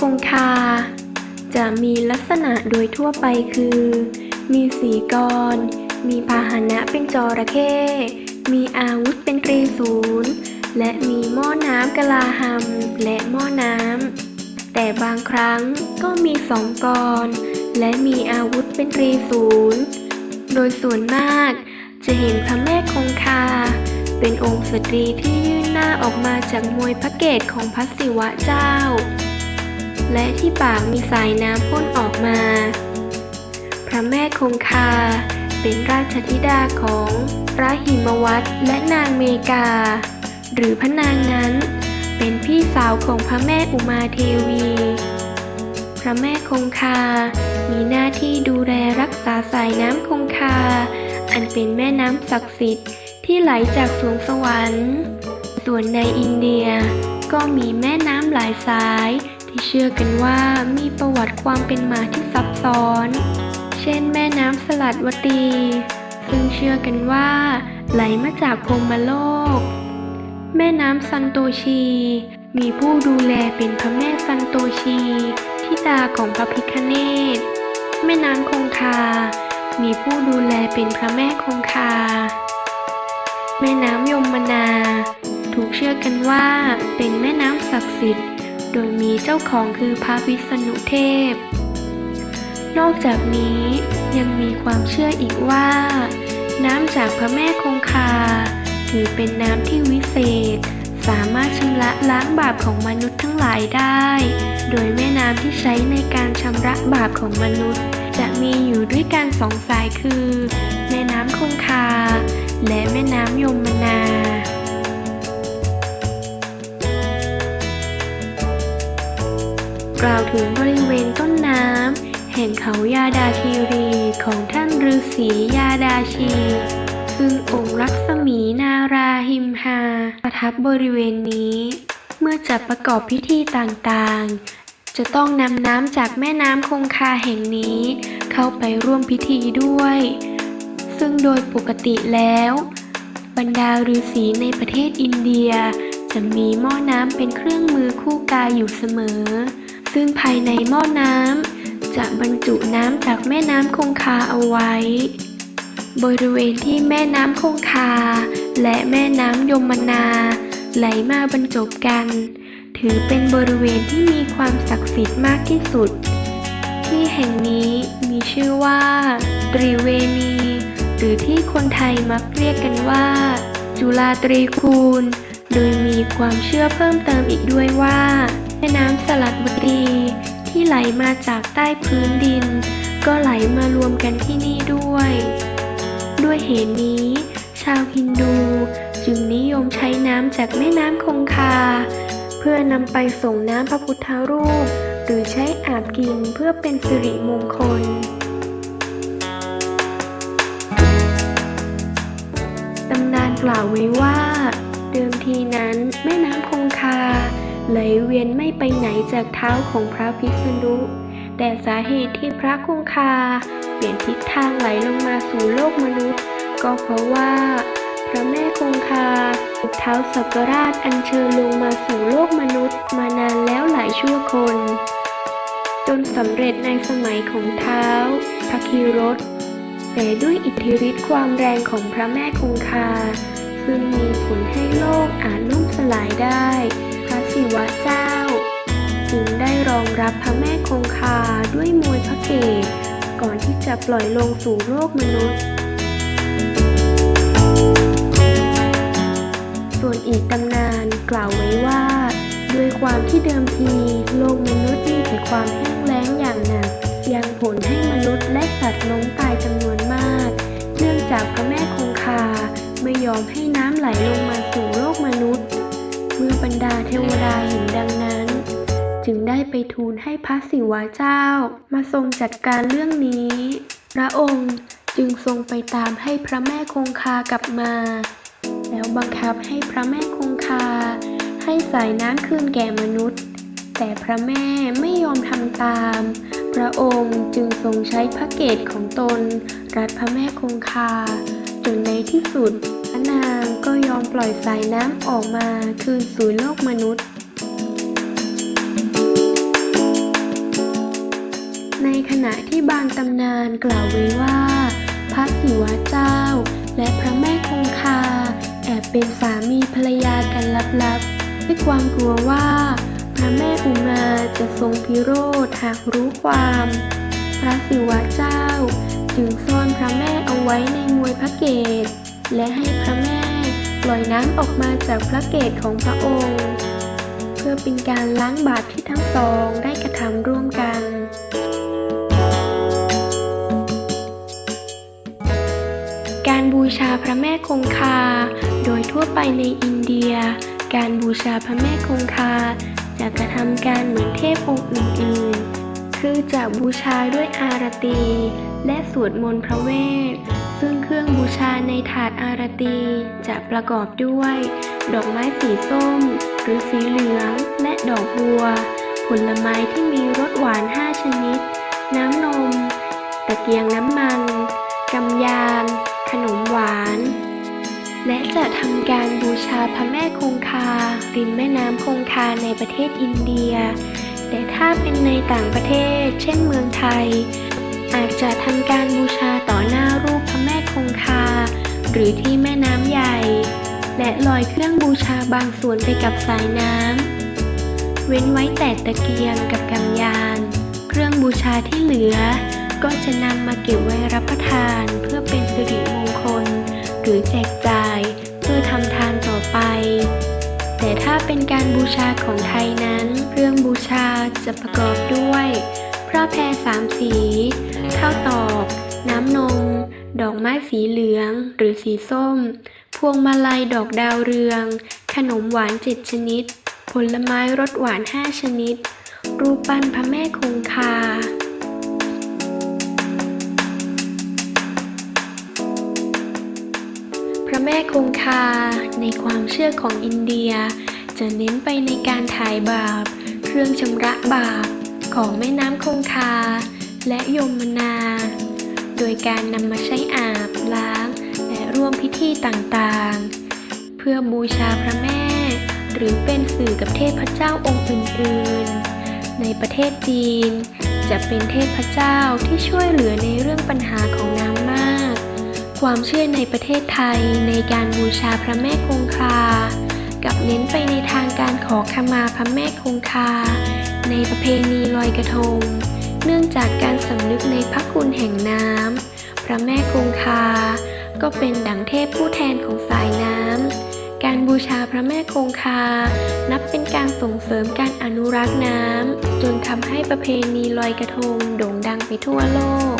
คงคา จะมีลักษณะโดยทั่วไปคือ มีสีกร มีพาหนะเป็นจระเข้ มีอาวุธเป็นตรีศูนย์ และมีหม้อน้ำกะลาหัมและหม้อน้ำ แต่บางครั้งก็มีสองกร และมีอาวุธเป็นตรีศูนย์ โดยส่วนมากจะเห็นพระแม่คงคา เป็นองค์สตรีที่ยื่นหน้าออกมาจากมวยพระเกศของพระศิวะเจ้า และที่ปากมีสายน้ำพ่นออกมา พระแม่คงคา เป็นราชธิดาของพระหิมวัตและนางเมกา หรือพระนางนั้น เป็นพี่สาวของพระแม่อุมาเทวี พระแม่คงคา มีหน้าที่ดูแลรักษาสายน้ำคงคา อันเป็นแม่น้ำศักดิ์สิทธิ์ที่ไหลจากสวงสวรรค์ ส่วนในอินเดียก็มีแม่น้ำหลายสาย ที่เชื่อกันว่ามีประวัติความเป็นมาที่ซับซ้อน เช่นแม่น้ำสลัดวตี ซึ่งเชื่อกันว่าไหลมาจากพรหมโลก แม่น้ำซันโตชี มีผู้ดูแลเป็นพระแม่ซันโตชีทิดาของพระพิคเนตแม่น้ำคงคา มีผู้ดูแลเป็นพระแม่คงคา แม่น้ำยมนา ถูกเชื่อกันว่าเป็นแม่น้ำศักดิ์สิทธิ์ โดยมีเจ้าของคือพระวิษณุเทพ นอกจากนี้ยังมีความเชื่ออีกว่า น้ำจากพระแม่คงคา ถือเป็นน้ำที่วิเศษ สามารถชำระล้างบาปของมนุษย์ทั้งหลายได้ โดยแม่น้ำที่ใช้ในการชำระบาปของมนุษย์ จะมีอยู่ด้วยกันสองสายคือ แม่น้ำคงคา และแม่น้ำยมนา กล่าวถึงบริเวณต้นน้ำแห่งเขายาดาคีรีของท่านฤาษียาดาชี ซึ่งองค์รักษมีนาราหิมหา ประทับบริเวณนี้ เมื่อจะประกอบพิธีต่างๆ จะต้องนำน้ำจากแม่น้ำคงคาแห่งนี้ เข้าไปร่วมพิธีด้วย ซึ่งโดยปกติแล้ว บรรดาฤาษีในประเทศอินเดียจะมีหม้อน้ำเป็นเครื่องมือคู่กายอยู่เสมอ ซึ่งภายในหม้อน้ำจะบรรจุน้ำจากแม่น้ำคงคาเอาไว้ บริเวณที่แม่น้ำคงคา และแม่น้ำยมนา ไหลมาบรรจบกัน ถือเป็นบริเวณที่มีความศักดิ์สิทธิ์มากที่สุด ที่แห่งนี้มีชื่อว่า ตรีเวณี หรือที่คนไทยมักเรียกกันว่า จุฬาตรีคูณโดยมีความเชื่อเพิ่มเติมอีกด้วยว่า แม่น้ำสลัดวตีที่ไหลมาจากใต้พื้นดิน ก็ไหลมารวมกันที่นี่ด้วย ด้วยเหตุนี้ ชาวฮินดูจึงนิยมใช้น้ำจากแม่น้ำคงคา เพื่อนำไปส่งน้ำพระพุทธรูป หรือใช้อาบกินเพื่อเป็นสิริมงคลตำนานกล่าวไว้ว่า เดิมทีนั้นแม่น้ำคงคา ไหลเวียนไม่ไปไหนจากเท้าของพระพิษณุแต่สาเหตุที่พระคงคา เปลี่ยนทิศทางไหลลงมาสู่โลกมนุษย์ ก็เพราะว่า พระแม่คงคาถูกเท้าสักราชอัญเชิญลงมาสู่โลกมนุษย์ มานานแล้วหลายชั่วคน จนสำเร็จในสมัยของเท้าพระคีรสแต่ด้วยอิทธิฤทธิ์ความแรงของพระแม่คงคา ซึ่งมีผลให้โลกอาจล่มสลายได้ ศิวะเจ้า จึงได้รองรับพระแม่คงคาด้วยมวยพระเกศก่อนที่จะปล่อยลงสู่โลกมนุษย์ ส่วนอีกตำนานกล่าวไว้ว่า ด้วยความที่เดิมทีโลกมนุษย์มีแต่ความแห้งแล้งอย่างหนัก ยังผลให้มนุษย์และสัตว์ล้มตายจำนวนมาก เนื่องจากพระแม่คงคาไม่ยอมให้น้ำไหลลงมาสู่โลกมนุษย์ เมื่อบรรดาเทวดาเห็นดังนั้น จึงได้ไปทูลให้พระศิวะเจ้า มาทรงจัดการเรื่องนี้ พระองค์จึงทรงไปตามให้พระแม่คงคากลับมา แล้วบังคับให้พระแม่คงคา ให้สายน้ำคืนแก่มนุษย์ แต่พระแม่ไม่ยอมทำตาม พระองค์จึงทรงใช้พระเกศของตน รัดพระแม่คงคา จนในที่สุดพระนางก็ยอมปล่อยสายน้ำออกมาคืนสู่โลกมนุษย์ ในขณะที่บางตำนานกล่าวไว้ว่า พระศิวะเจ้า และพระแม่คงคา แอบเป็นสามีภรรยากันลับๆด้วยความกลัวว่าพระแม่อุมาจะทรงพิโรธหากรู้ความ พระศิวะเจ้า จึงซ่อนพระแม่เอาไว้ในมวยพระเกศและให้พระแม่ปล่อยน้ำออกมาจากพระเกศของพระองค์ เพื่อเป็นการล้างบาปที่ทั้งสองได้กระทำร่วมกันการบูชาพระแม่คงคา โดยทั่วไปในอินเดีย การบูชาพระแม่คงคา จะกระทำการเหมือนเทพองค์อื่นๆ คือจะบูชาด้วยอารตี และสวดมนต์พระเวท ซึ่งเครื่องบูชาในถาดอารตีจะประกอบด้วย ดอกไม้สีส้ม หรือสีเหลืองและดอกบัว ผลไม้ที่มีรสหวาน 5 ชนิด น้ำนม ตะเกียงน้ำมันกำยาน ขนมหวาน และจะทำการบูชาพระแม่คงคาริมแม่น้ำคงคาในประเทศอินเดีย แต่ถ้าเป็นในต่างประเทศ เช่นเมืองไทย อาจจะทำการบูชาต่อหน้ารูปพระแม่คงคา หรือที่แม่น้ำใหญ่ และลอยเครื่องบูชาบางส่วนไปกับสายน้ำ เว้นไว้แต่ตะเกียงกับกำยาน เครื่องบูชาที่เหลือ ก็จะนำมาเก็บไว้รับประทานเพื่อเป็นสิริมงคล หรือแจกจ่ายเพื่อทำทานต่อไป แต่ถ้าเป็นการบูชาของไทยนั้นเครื่อง จะประกอบด้วย พระแพรสามสี ข้าวตอก น้ำนม ดอกไม้สีเหลืองหรือสีส้ม พวงมาลัยดอกดาวเรือง ขนมหวานเจ็ดชนิด ผลไม้รสหวานห้าชนิด รูปปั้นพระแม่คงคาพระแม่คงคาในความเชื่อของอินเดีย จะเน้นไปในการถ่ายบาป เครื่องชำระบาปของแม่น้ำคงคา และยมนา โดยการนำมาใช้อาบล้าง และร่วมพิธีต่างๆ เพื่อบูชาพระแม่ หรือเป็นสื่อกับเทพเจ้าองค์อื่นๆ ในประเทศจีน จะเป็นเทพเจ้าที่ช่วยเหลือในเรื่องปัญหาของน้ำมาก ความเชื่อในประเทศไทยในการบูชาพระแม่คงคา ขอขมาพระแม่คงคา ในประเพณีลอยกระทง เนื่องจากการสำนึกในพระคุณแห่งน้ำพระแม่คงคา ก็เป็นดั่งเทพผู้แทนของสายน้ำการบูชาพระแม่คงคา นับเป็นการส่งเสริมการอนุรักษ์น้ำจนทำให้ประเพณีลอยกระทงโด่งดังไปทั่วโลก